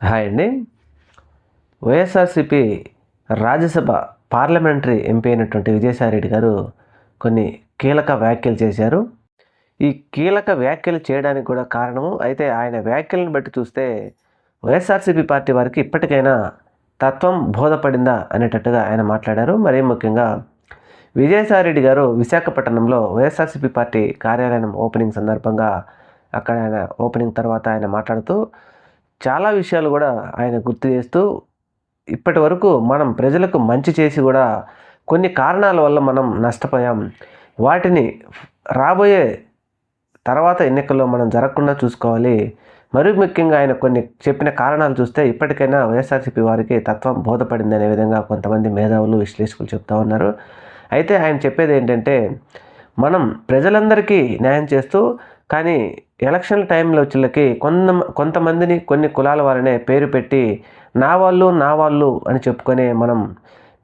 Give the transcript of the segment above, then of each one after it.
Hi అండి. YSRCP Rajya Sabha parliamentary MP అయినటువంటి విజయసాయిరెడ్డి గారు కొన్ని కీలక వ్యాఖ్యలు చేశారు. ఈ కీలక వ్యాఖ్యలు చేయడానికి కూడా కారణము అయితే ఆయన వ్యాఖ్యలను బట్టి చూస్తే వైఎస్ఆర్సిపి పార్టీ వారికి ఇప్పటికైనా తత్వం బోధపడిందా అనేటట్టుగా ఆయన మాట్లాడారు. మరీ ముఖ్యంగా విజయసాయిరెడ్డి గారు విశాఖపట్నంలో వైఎస్ఆర్సిపి పార్టీ కార్యాలయం ఓపెనింగ్ సందర్భంగా అక్కడ ఆయన ఓపెనింగ్ తర్వాత ఆయన మాట్లాడుతూ చాలా విషయాలు కూడా ఆయన గుర్తు చేస్తూ ఇప్పటి వరకు మనం ప్రజలకు మంచి చేసి కూడా కొన్ని కారణాల వల్ల మనం నష్టపోయాం. వాటిని రాబోయే తర్వాత ఎన్నికల్లో మనం జరగకుండా చూసుకోవాలి. మరీ ముఖ్యంగా ఆయన కొన్ని చెప్పిన కారణాలు చూస్తే ఇప్పటికైనా వైఎస్ఆర్సీపీ వారికి తత్వం బోధపడింది అనే విధంగా కొంతమంది మేధావులు విశ్లేషకులు చెప్తా ఉన్నారు. అయితే ఆయన చెప్పేది ఏంటంటే మనం ప్రజలందరికీ న్యాయం చేస్తూ కానీ ఎలక్షన్ టైంలో వచ్చేళ్ళకి కొంత కొంతమందిని కొన్ని కులాల వారనే పేరు పెట్టి నా వాళ్ళు నా వాళ్ళు అని చెప్పుకొని మనం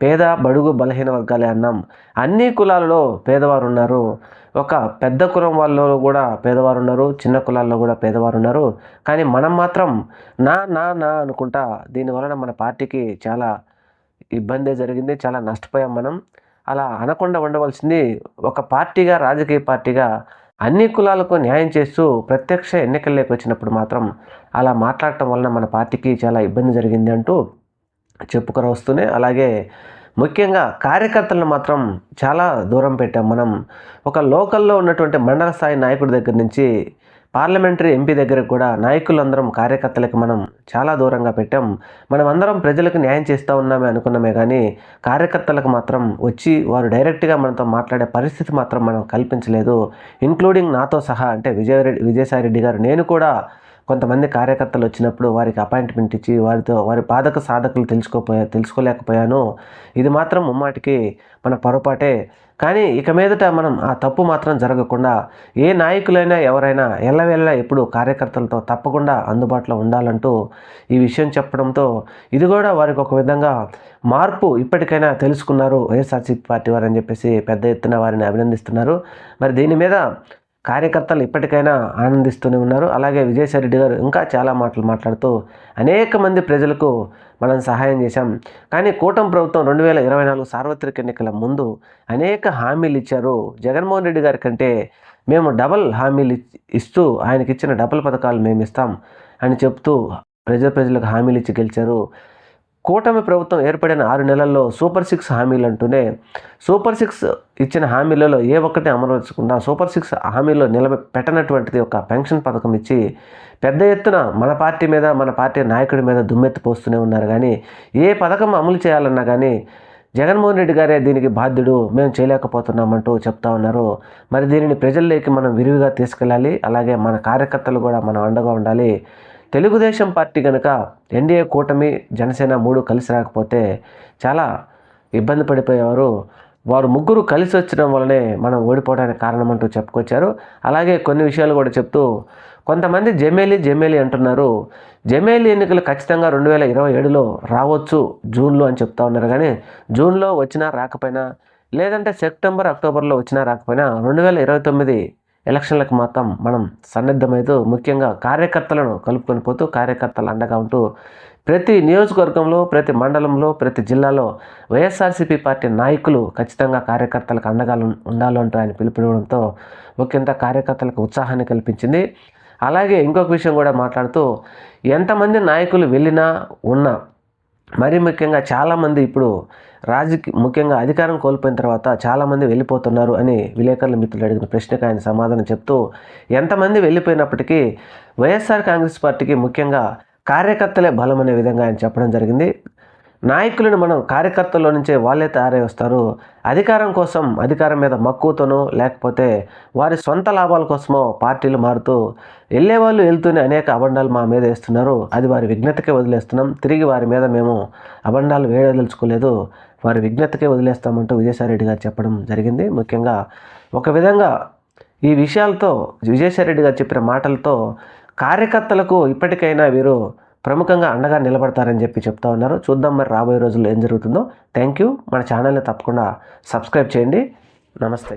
పేద బడుగు బలహీన వర్గాలే అన్నాం. అన్ని కులాలలో పేదవారు ఉన్నారు. ఒక పెద్ద కులం వాళ్ళలో కూడా పేదవారు ఉన్నారు. చిన్న కులాల్లో కూడా పేదవారు ఉన్నారు. కానీ మనం మాత్రం నా నా నా అనుకుంటా దీనివలన మన పార్టీకి చాలా ఇబ్బంది జరిగింది చాలా నష్టపోయాం మనం. అలా అనకుండా ఉండవలసింది ఒక పార్టీగా రాజకీయ పార్టీగా అన్ని కులాలకు న్యాయం చేస్తూ ప్రత్యక్ష ఎన్నికల్లోకి వచ్చినప్పుడు మాత్రం అలా మాట్లాడటం వలన మన పార్టీకి చాలా ఇబ్బంది జరిగింది అంటూ చెప్పుకొని వస్తూనే అలాగే ముఖ్యంగా కార్యకర్తలను మాత్రం చాలా దూరం పెట్టాం. మనం ఒక లోకల్లో ఉన్నటువంటి మండల స్థాయి నాయకుడి దగ్గర నుంచి పార్లమెంటరీ ఎంపీ దగ్గరకు కూడా నాయకులందరం కార్యకర్తలకు మనం చాలా దూరంగా పెట్టాం. మనం అందరం ప్రజలకు న్యాయం చేస్తూ ఉన్నామే అనుకున్నామే కానీ కార్యకర్తలకు మాత్రం వచ్చి వారు డైరెక్ట్గా మనతో మాట్లాడే పరిస్థితి మాత్రం మనం కల్పించలేదు. ఇంక్లూడింగ్ నాతో సహా అంటే విజయ విజయసాయిరెడ్డి గారు నేను కూడా కొంతమంది కార్యకర్తలు వచ్చినప్పుడు వారికి అపాయింట్మెంట్ ఇచ్చి వారితో వారి బాధక సాధకులు తెలుసుకోపోయా తెలుసుకోలేకపోయాను. ఇది మాత్రం ముమ్మాటికి మన పొరపాటే. కానీ ఇక మీదట మనం ఆ తప్పు మాత్రం జరగకుండా ఏ నాయకులైనా ఎవరైనా ఎల్లవెల్ల ఎప్పుడు కార్యకర్తలతో తప్పకుండా అందుబాటులో ఉండాలంటూ ఈ విషయం చెప్పడంతో ఇది కూడా వారికి ఒక విధంగా మార్పు ఇప్పటికైనా తెలుసుకున్నారు. వైఎస్ఆర్సీపీ పార్టీ వారు అని చెప్పేసి పెద్ద ఎత్తున వారిని అభినందిస్తున్నారు. మరి దీని మీద కార్యకర్తలు ఇప్పటికైనా ఆనందిస్తూనే ఉన్నారు. అలాగే విజయసాయిరెడ్డి గారు ఇంకా చాలా మాటలు మాట్లాడుతూ అనేక మంది ప్రజలకు మనం సహాయం చేశాం. కానీ కూటమి ప్రభుత్వం రెండు వేల ఇరవై నాలుగు సార్వత్రిక ఎన్నికల ముందు అనేక హామీలు ఇచ్చారు. జగన్మోహన్ రెడ్డి గారి కంటే మేము డబల్ హామీలు ఇస్తూ ఆయనకి ఇచ్చిన డబల్ పథకాలు మేము ఇస్తాం అని చెప్తూ ప్రజల ప్రజలకు హామీలు ఇచ్చి గెలిచారు. కూటమి ప్రభుత్వం ఏర్పడిన ఆరు నెలల్లో సూపర్ సిక్స్ హామీలు అంటూనే సూపర్ సిక్స్ ఇచ్చిన హామీలలో ఏ ఒక్కటి అమలుపరచకుండా సూపర్ సిక్స్ హామీలో నిలబె పెట్టనటువంటిది ఒక పెన్షన్ పథకం ఇచ్చి పెద్ద ఎత్తున మన పార్టీ మీద మన పార్టీ నాయకుడి మీద దుమ్మెత్తి పోస్తూనే ఉన్నారు. కానీ ఏ పథకం అమలు చేయాలన్నా కానీ జగన్మోహన్ రెడ్డి గారే దీనికి బాధ్యుడు మేము చేయలేకపోతున్నామంటూ చెప్తా ఉన్నారు. మరి దీనిని ప్రజల్లోకి మనం విరివిగా తీసుకెళ్ళాలి. అలాగే మన కార్యకర్తలు కూడా మనం అండగా ఉండాలి. తెలుగుదేశం పార్టీ కనుక ఎన్డీఏ కూటమి జనసేన మూడు కలిసి రాకపోతే చాలా ఇబ్బంది పడిపోయేవారు. వారు ముగ్గురు కలిసి వచ్చడం వల్లనే మనం ఓడిపోవడానికి కారణమంటూ చెప్పుకొచ్చారు. అలాగే కొన్ని విషయాలు కూడా చెప్తూ కొంతమంది జమేలి జమేలి అంటున్నారు. జమేలి ఎన్నికలు ఖచ్చితంగా రెండు వేల ఇరవై ఏడులో రావచ్చు జూన్లో అని చెప్తా ఉన్నారు. కానీ జూన్లో వచ్చినా రాకపోయినా లేదంటే సెప్టెంబర్ అక్టోబర్లో వచ్చినా రాకపోయినా రెండు వేల ఇరవై తొమ్మిది ఎలక్షన్లకు మాత్రం మనం సన్నద్ధమవుతూ ముఖ్యంగా కార్యకర్తలను కలుపుకొని పోతూ కార్యకర్తలు అండగా ఉంటూ ప్రతి నియోజకవర్గంలో ప్రతి మండలంలో ప్రతి జిల్లాలో వైఎస్ఆర్సీపీ పార్టీ నాయకులు ఖచ్చితంగా కార్యకర్తలకు అండగా ఉండాలంటూ ఆయన పిలుపునివ్వడంతో ముఖ్యంగా కార్యకర్తలకు ఉత్సాహాన్ని కల్పించింది. అలాగే ఇంకొక విషయం కూడా మాట్లాడుతూ ఎంతమంది నాయకులు వెళ్ళినా ఉన్నా మరీ ముఖ్యంగా చాలామంది ఇప్పుడు రాజకీయ ముఖ్యంగా అధికారం కోల్పోయిన తర్వాత చాలామంది వెళ్ళిపోతున్నారు అని విలేకరుల మిత్రులు అడిగిన ప్రశ్నకు ఆయన సమాధానం చెప్తూ ఎంతమంది వెళ్ళిపోయినప్పటికీ వైఎస్ఆర్ కాంగ్రెస్ పార్టీకి ముఖ్యంగా కార్యకర్తలే బలం అనే విధంగా ఆయన చెప్పడం జరిగింది. నాయకులను మనం కార్యకర్తల్లో నుంచే వాళ్ళే తయారై వస్తారు అధికారం కోసం అధికారం మీద మక్కువతోనో లేకపోతే వారి సొంత లాభాల కోసమో పార్టీలు మారుతూ వెళ్ళేవాళ్ళు వెళ్తూనే అనేక అబండాలు మా మీద వేస్తున్నారు. అది వారి విజ్ఞతకే వదిలేస్తున్నాం. తిరిగి వారి మీద మేము అబండాలు వేయదలుచుకోలేదు. వారి విజ్ఞతకే వదిలేస్తామంటూ విజయసాయిరెడ్డి గారు చెప్పడం జరిగింది. ముఖ్యంగా ఒక విధంగా ఈ విషయాలతో విజయసాయిరెడ్డి గారు చెప్పిన మాటలతో కార్యకర్తలకు ఇప్పటికైనా వీరు ప్రముఖంగా అండగా నిలబడతారని చెప్పి చెప్తా ఉన్నారు. చూద్దాం మరి రాబోయే రోజుల్లో ఏం జరుగుతుందో. థ్యాంక్ యూ మన ఛానల్ని తప్పకుండా సబ్స్క్రైబ్ చేయండి. నమస్తే.